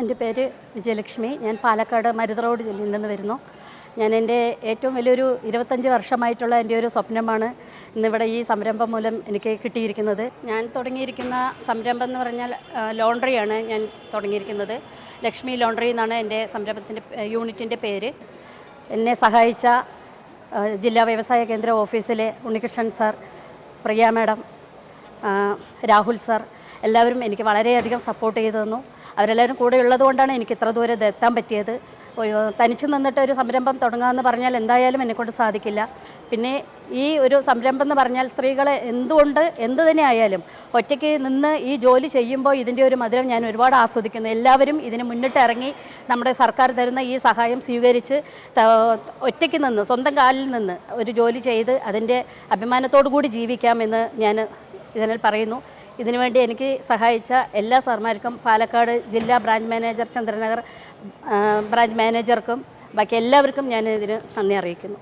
എന്റെ പേര് വിജയലക്ഷ്മി. ഞാൻ പാലക്കാട് മരുത റോഡ് ജില്ലയിൽ നിന്ന് വരുന്നു. ഞാൻ എന്റെ ഏറ്റവും വലിയൊരു ഇരുപത്തഞ്ച് വർഷമായിട്ടുള്ള എന്റെ ഒരു സ്വപ്നമാണ് ഇന്നിവിടെ ഈ സംരംഭം മൂലം എനിക്ക് കിട്ടിയിരിക്കുന്നത്. ഞാൻ തുടങ്ങിയിരിക്കുന്ന സംരംഭം എന്ന് പറഞ്ഞാൽ ലോണ്ടറിയാണ് ഞാൻ തുടങ്ങിയിരിക്കുന്നത്. ലക്ഷ്മി ലോണ്ടറി എന്നാണ് എന്റെ സംരംഭത്തിന്റെ യൂണിറ്റിന്റെ പേര്. എന്നെ സഹായിച്ച ജില്ലാ വ്യവസായ കേന്ദ്ര ഓഫീസിലെ ഉണ്ണികൃഷ്ണൻ സാർ പ്രിയ മാഡം രാഹുൽ സാർ എല്ലാവരും എനിക്ക് വളരെയധികം സപ്പോർട്ട് ചെയ്തു തന്നു. അവരെല്ലാവരും കൂടെ ഉള്ളതുകൊണ്ടാണ് എനിക്ക് ഇത്ര ദൂരെ എത്താൻ പറ്റിയത്. തനിച്ച് നിന്നിട്ട് ഒരു സംരംഭം തുടങ്ങാമെന്ന് പറഞ്ഞാൽ എന്തായാലും എന്നെക്കൊണ്ട് സാധിക്കില്ല. പിന്നെ ഈ ഒരു സംരംഭം എന്ന് പറഞ്ഞാൽ സ്ത്രീകളെ എന്തുകൊണ്ട് എന്ത് തന്നെ ആയാലും ഒറ്റയ്ക്ക് നിന്ന് ഈ ജോലി ചെയ്യുമ്പോൾ ഇതിന്റെ ഒരു മധുരം ഞാൻ ഒരുപാട് ആസ്വദിക്കുന്നു. എല്ലാവരും ഇതിന് മുന്നിട്ട് ഇറങ്ങി നമ്മുടെ സർക്കാർ തരുന്ന ഈ സഹായം സ്വീകരിച്ച് ഒറ്റയ്ക്ക് നിന്ന് സ്വന്തം കാലിൽ നിന്ന് ഒരു ജോലി ചെയ്ത് അതിന്റെ അഭിമാനത്തോടു കൂടി ജീവിക്കാമെന്ന് ഞാൻ ഇതിനാൽ പറയുന്നു. ഇതിനുവേണ്ടി എനിക്ക് സഹായിച്ച എല്ലാ സാർമാർക്കും പാലക്കാട് ജില്ലാ ബ്രാഞ്ച് മാനേജർ ചന്ദ്രനഗർ ബ്രാഞ്ച് മാനേജർക്കും ബാക്കി എല്ലാവർക്കും ഞാൻ ഇതിന് നന്ദി അറിയിക്കുന്നു.